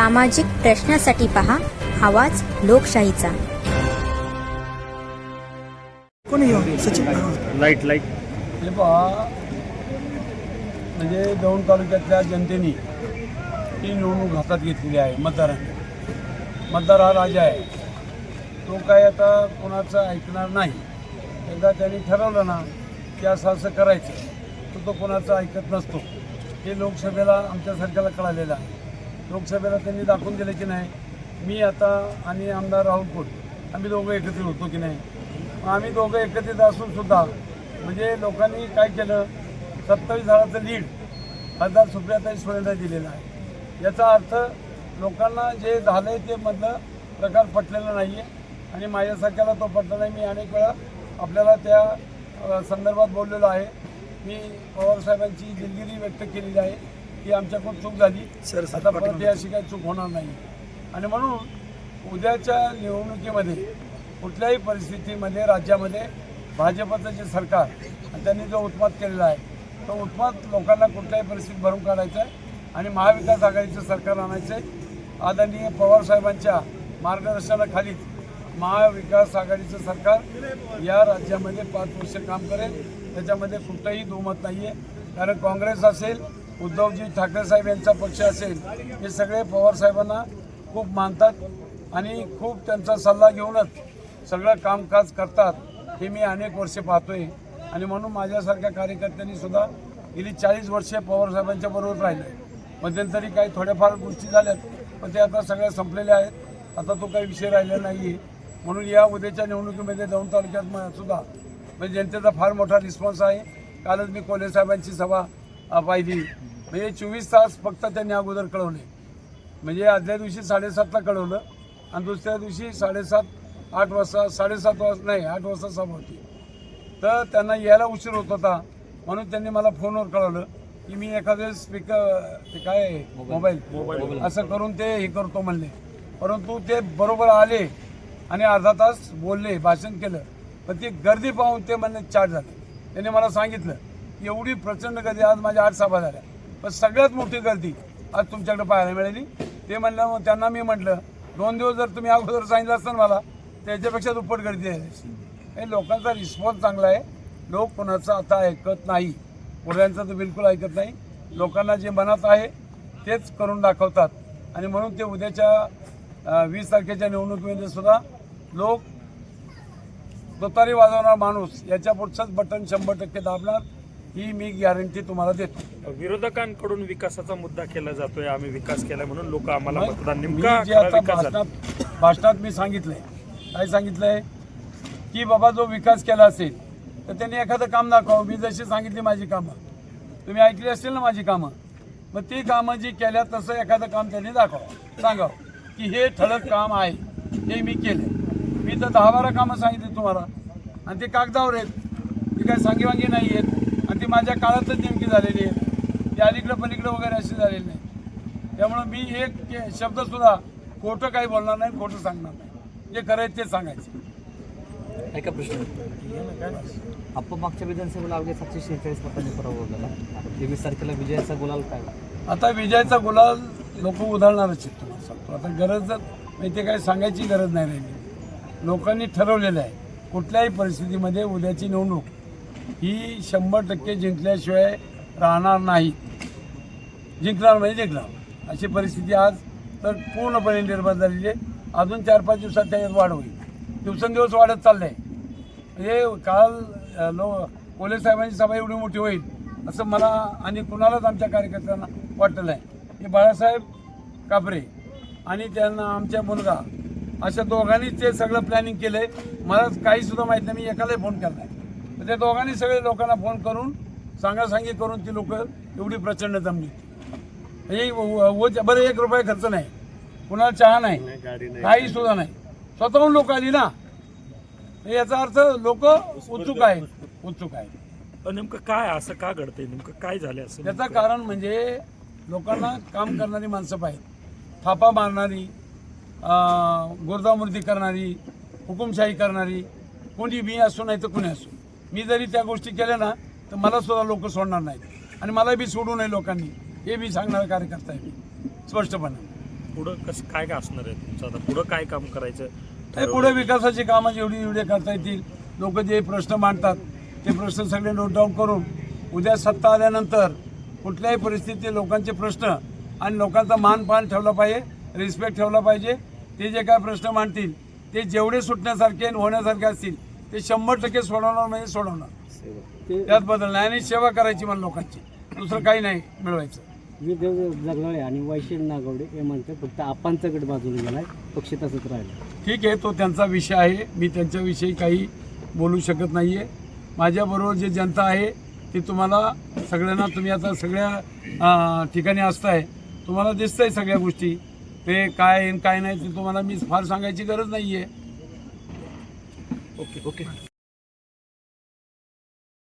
सामाजिक प्रश्नासाठी पहा आवाज लोकशाहीचा. कोणी घेऊन सचिन. Light light. हे पहा म्हणजे दौंड तालुक्यातल्या जनतेने ही निवडणूक हातात घेतलेली आहे मतदारांनी. मतदार हा राजा आहे. तो काय आता कोणाचं ऐकणार नाही. एकदा त्यांनी ठरवलं ना की असं असं करायचं तर तो कोणाचं ऐकत नसतो. हे लोकसभेला आमच्यासारख्याला कळालेलं आहे. लोकसभेला त्यांनी दाखवून दिलं की नाही मी आता आणि आमदार राहुल कोट आम्ही दोघं एकत्रित होतो की नाही. आम्ही दोघं एकत्रित असूनसुद्धा म्हणजे लोकांनी काय केलं सत्तावीस झाडाचं लीड खासदार सुप्रियाताई सुरेंद्र दिलेलं आहे. याचा अर्थ लोकांना जे झालं ते मधलं प्रकार पटलेला नाही आहे आणि माझ्यासारख्याला तो पटला नाही. मी अनेक वेळा आपल्याला त्या संदर्भात बोललेलो आहे. मी पवारसाहेबांची दिलगिरी व्यक्त केलेली आहे. की आमच्याकडून चूक झाली. सर, सर, आता परत अशी काही चूक होणार नाही. आणि म्हणून उद्याच्या निवडणुकीमध्ये कुठल्याही परिस्थितीमध्ये राज्यामध्ये भाजपचं जे सरकार आणि त्यांनी जो उत्पाद केलेला आहे तो उत्पाद लोकांना कुठल्याही परिस्थितीत भरून काढायचा आहे आणि महाविकास आघाडीचं सरकार आणायचं आहे आदरणीय पवारसाहेबांच्या मार्गदर्शनाखालीच महाविकास आघाडीचं सरकार या राज्यामध्ये पाच वर्ष काम करेल. त्याच्यामध्ये कुठंही दुमत नाही आहे कारण काँग्रेस असेल उद्धवजी ठाकरे साहेब यांचा पक्ष असेल हे सगळे पवारसाहेबांना खूप मानतात आणि खूप त्यांचा सल्ला घेऊनच सगळं कामकाज करतात हे मी अनेक वर्षे पाहतोय. आणि म्हणून माझ्यासारख्या कार्यकर्त्यांनी सुद्धा गेली चाळीस वर्षे पवारसाहेबांच्या बरोबर राहिले मध्यंतरी काही थोड्याफार गोष्टी झाल्यात पण ते आता सगळ्या संपलेल्या आहेत. आता तो काही विषय राहिलेला नाही आहे म्हणून या उद्याच्या निवडणुकीमध्ये दौंड तालुक्यात सुद्धा म्हणजे जनतेचा फार मोठा रिस्पॉन्स आहे. कालच मी कोल्हे साहेबांची सभा पाहिली म्हणजे चोवीस तास फक्त त्यांनी अगोदर कळवले. म्हणजे आदल्या दिवशी साडेसातला कळवलं आणि दुसऱ्या दिवशी साडेसात आठ वाजता साडेसात वाजता नाही आठ वाजता सभा होती. तर त्यांना यायला उशीर होत होता. म्हणून त्यांनी मला फोनवर कळवलं की मी एखाद्या स्पीकर ते काय आहे? मोबाईल असं करून ते हे करतो म्हणले. परंतु ते बरोबर आले आणि अर्धा तास बोलले भाषण केलं. पण ती गर्दी पाहून ते म्हणले चाट झाले. त्यांनी मला सांगितलं. एवढी प्रचंड गर्दी आज माझ्या आठ सभा झाल्या. पण सगळ्यात मोठी गर्दी आज तुमच्याकडे पाहायला मिळाली. ते म्हणलं त्यांना मी म्हटलं दोन दिवस जर तुम्ही अगोदर सांगितलं असतं मला त्याच्यापेक्षा दुप्पट गर्दी आहे. हे लोकांचा रिस्पॉन्स चांगला आहे. लोक कोणाचं आता ऐकत नाही. पुढ्यांचं तर बिलकुल ऐकत नाही. लोकांना जे मनात आहे तेच करून दाखवतात. आणि म्हणून ते उद्याच्या वीस तारखेच्या निवडणुकीमध्ये सुद्धा लोक तुतारी वाजवणार माणूस याच्या पुढचंच बटन शंभर टक्के दाबणार. ही मी गॅरंटी तुम्हाला देतो. विरोधकांकडून विकासाचा मुद्दा केला जातोय आम्ही विकास केलाय म्हणून लोक आम्हाला मग मतदान मी नेमका जे खरा आता विकास झाला. भाषणात भाषणात मी सांगितलंय. काय सांगितलंय? की बाबा जो विकास केला असेल तर त्यांनी एखादं काम दाखवावं. मी जशी सांगितली माझी कामं. तुम्ही ऐकली असतील ना माझी कामं? मग ती कामं जी केल्या तसं एखादं काम त्यांनी दाखवावं. सांगावं की हे ठळक काम आहे. हे मी केलं मी तर दहा बारा कामं सांगितली तुम्हाला. आणि ते कागदावर आहेत. ती काय सांगीवांगी नाही आहेत माझ्या काळातच नेमकी झालेली आहेत ती अलीकडं पलीकडं वगैरे अशी झालेली नाही. त्यामुळं मी एक शब्दसुद्धा खोटं काही बोलणार नाही खोटं सांगणार नाही. जे करायचं ते सांगायचं. ऐका प्रश्न. आपण मागच्या विधानसभेला अवघ्या सातशे शेहेचाळीस मतांनी पराभव झाला तेवीस तारखेला विजयाचा गुलाल काय? आता विजयाचा गुलाल लोक उधळणारच आहेत तुम्हाला सांगतो. आता गरज ते काही सांगायची गरज नाही राहिली. लोकांनी ठरवलेलं आहे कुठल्याही परिस्थितीमध्ये उद्याची निवडणूक ही शंभर टक्के जिंकल्याशिवाय राहणार नाही. जिंकणार म्हणजे जिंकणार. अशी परिस्थिती आज तर पूर्णपणे निर्माण झालेली आहे. अजून चार पाच दिवसात त्याच्यात वाढ होईल. दिवसेंदिवस वाढत चाललं आहे म्हणजे काल लो कोले साहेबांची सभा एवढी मोठी होईल असं मला आणि कुणालाच आमच्या कार्यकर्त्यांना वाटलं आहे की बाळासाहेब कापरे आणि त्यांना आमच्या मुलगा अशा दोघांनी ते सगळं प्लॅनिंग केलं आहे मला काहीसुद्धा माहीत नाही. मी एकालाही फोन केला आहे तर त्या दोघांनी सगळे लोकांना फोन करून सांगासांगी करून ती लोक एवढी प्रचंड जमली. म्हणजे व- व- बरं एक रुपये खर्च नाही. कुणाला चहा नाही काही सुद्धा नाही. स्वतःहून लोक आली ना. म्हणजे याचा अर्थ लोक उत्सुक आहेत. उत्सुक आहेत. पण नेमकं काय असं का घडतंय? नेमकं काय झालं असं याचं कारण म्हणजे लोकांना काम करणारी माणसं पाहिजे थापा मारणारी अं, गुरदामूर्ती करणारी हुकुमशाही करणारी कोणी मी असो नाही तर कोणी असो. मी जरी त्या गोष्टी केल्या ना तर मला सुद्धा लोक सोडणार नाहीत. आणि मला बी सोडू नये लोकांनी. हे बी सांगणारा कार्यकर्ता आहे मी. स्पष्टपणे. पुढं कसं काय काय असणार आहे तुमचं? आता पुढं काय काम करायचं? हे पुढे विकासाची कामं जेवढी जेवढे करता येतील लोक जे प्रश्न मांडतात ते प्रश्न सगळे नोट डाऊन करून उद्या सत्ता आल्यानंतर कुठल्याही परिस्थितीत लोकांचे प्रश्न आणि लोकांचा मानपान ठेवला पाहिजे रिस्पेक्ट ठेवला पाहिजे. ते जे काय प्रश्न मांडतील ते जेवढे सुटण्यासारखे आणि होण्यासारखे असतील ते शंभर टक्के सोडवणार म्हणजे सोडवणार. त्यात बदल नाही. आणि सेवा करायची मला लोकांची. दुसरं काही नाही मिळवायचं. विदेव जगलाळे आणि वैशिल नागवडे हे म्हणतात फक्त आपांचा गट बाजूला गेलाय पक्ष तसंच राहिला. ठीक आहे तो त्यांचा विषय आहे. मी त्यांच्याविषयी काही बोलू शकत नाही आहे माझ्याबरोबर जे जनता आहे ती तुम्हाला सगळ्यांना तुम्ही आता सगळ्या ठिकाणी असताय तुम्हाला दिसतंय सगळ्या गोष्टी. ते काय काय नाही ते तुम्हाला मी फार सांगायची गरज नाही आहे ਓਕੇ ਓਕੇ